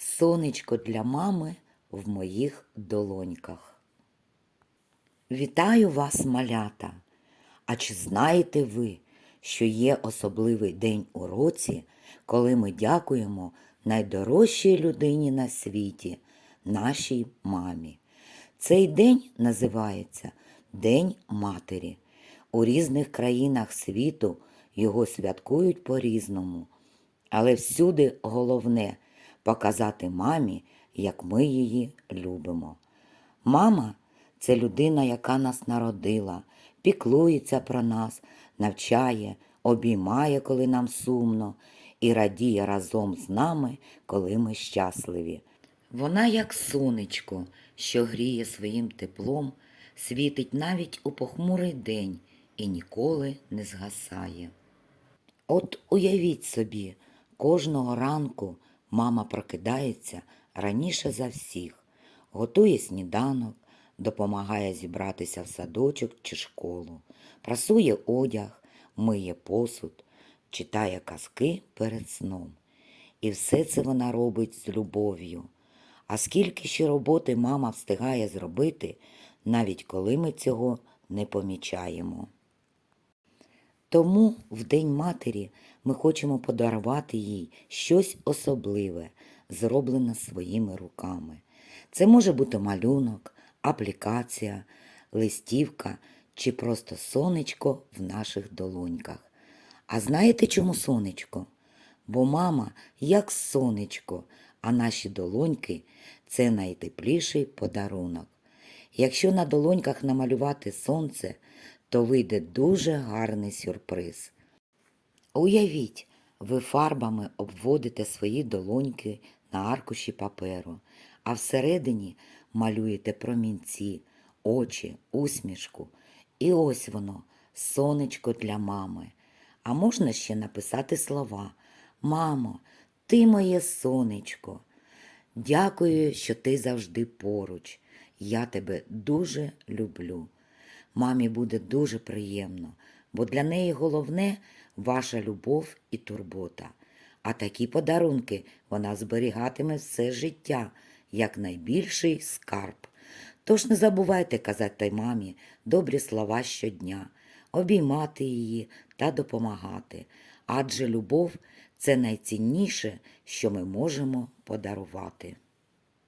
Сонечко для мами в моїх долоньках. Вітаю вас, малята! А чи знаєте ви, що є особливий день у році, коли ми дякуємо найдорожчій людині на світі, нашій мамі? Цей день називається День Матері. У різних країнах світу його святкують по-різному. Але всюди головне показати мамі, як ми її любимо. Мама це людина, яка нас народила, піклується про нас, навчає, обіймає, коли нам сумно, і радіє разом з нами, коли ми щасливі. Вона, як сонечко, що гріє своїм теплом, світить навіть у похмурий день і ніколи не згасає. От уявіть собі, кожного ранку мама прокидається раніше за всіх, готує сніданок, допомагає зібратися в садочок чи школу, прасує одяг, миє посуд, читає казки перед сном. І все це вона робить з любов'ю. А скільки ще роботи мама встигає зробити, навіть коли ми цього не помічаємо. Тому в День матері ми хочемо подарувати їй щось особливе, зроблене своїми руками. Це може бути малюнок, аплікація, листівка чи просто сонечко в наших долоньках. А знаєте чому сонечко? Бо мама як сонечко, а наші долоньки це найтепліший подарунок. Якщо на долоньках намалювати сонце, то вийде дуже гарний сюрприз. Уявіть, ви фарбами обводите свої долоньки на аркуші паперу, а всередині малюєте промінці, очі, усмішку. І ось воно, сонечко для мами. А можна ще написати слова Мамо, ти моє сонечко. Дякую, що ти завжди поруч. Я тебе дуже люблю. Мамі буде дуже приємно, бо для неї головне ваша любов і турбота. А такі подарунки вона зберігатиме все життя, як найбільший скарб. Тож не забувайте казати мамі добрі слова щодня, обіймати її та допомагати, адже любов це найцінніше, що ми можемо подарувати.